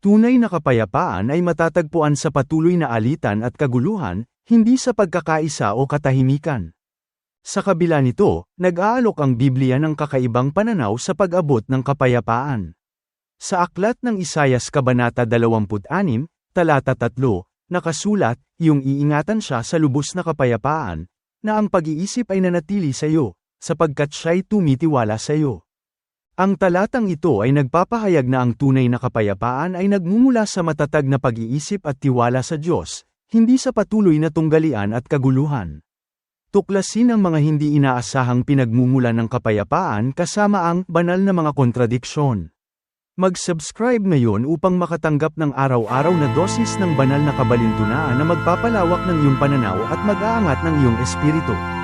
Tunay na kapayapaan ay matatagpuan sa patuloy na alitan at kaguluhan, hindi sa pagkakaisa o katahimikan. Sa kabila nito, nag-aalok ang Biblia ng kakaibang pananaw sa pag-abot ng kapayapaan. Sa aklat ng Isayas Kabanata 26, talata 3, nakasulat, yung iingatan siya sa lubos na kapayapaan, na ang pag-iisip ay nanatili sa iyo, sapagkat siya'y tumitiwala sa iyo. Ang talatang ito ay nagpapahayag na ang tunay na kapayapaan ay nagmumula sa matatag na pag-iisip at tiwala sa Diyos, hindi sa patuloy na tunggalian at kaguluhan. Tuklasin ang mga hindi inaasahang pinagmumula ng kapayapaan kasama ang banal na mga kontradiksyon. Mag-subscribe ngayon upang makatanggap ng araw-araw na dosis ng banal na kabalintunaan na magpapalawak ng iyong pananaw at mag-aangat ng iyong espiritu.